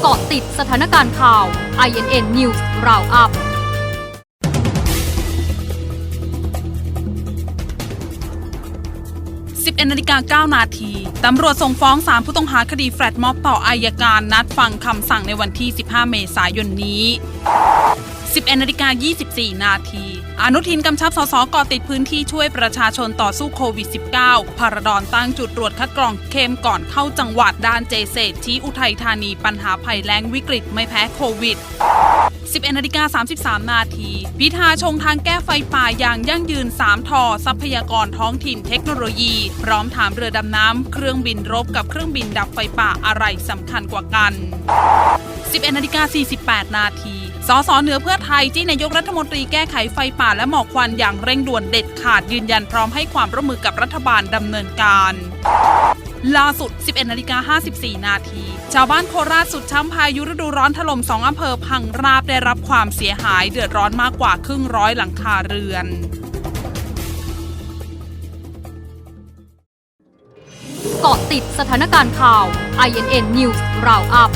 เกาะติดสถานการณ์ข่าว INN News Roundup 11นาฬิกา9นาทีตำรวจส่งฟ้องสามผู้ต้องหาคดีแฟลตม็อบต่ออายการนัดฟังคำสั่งในวันที่ 15 เมษายนนี้ 11นาฬิกา24 นาที อนุทินกำชับสสก่อติดพื้นที่ช่วยประชาชนต่อสู้โควิด -19 พารดอนตั้งจุดตรวจคัดกรองเค็มก่อนเข้าจังหวัดด้านเจเซชี้อุทัยธานีปัญหาภัยแล้งวิกฤตไม่แพ้โควิด 11นาฬิกา33 นาที พิธาชงทางแก้ไฟป่าอย่างยั่งยืน 3 ทอ ทรัพยากรท้องถิ่นเทคโนโลยี พร้อมถามเรือดำน้ำเครื่องบินรบกับเครื่องบินดับไฟป่าอะไรสำคัญกว่ากัน 11นาฬิกา48 นาที สสเหนือเพื่อไทยที่นายกรัฐมนตรีแก้ไขไฟป่าและหมอกควันอย่างเร่งด่วนเด็ดขาดยืนยันพร้อมให้ความร่วมมือกับรัฐบาลดำเนินการล่าสุด 11นาฬิกา54 นาที ชาวบ้านโคราชสุดช้ำพายุฤดูร้อนถล่มสองอำเภอพังราบได้รับความเสียหายเดือดร้อนมากกว่าครึ่งร้อยหลังคาเรือนเกาะติดสถานการณ์ข่าว INN News Roundup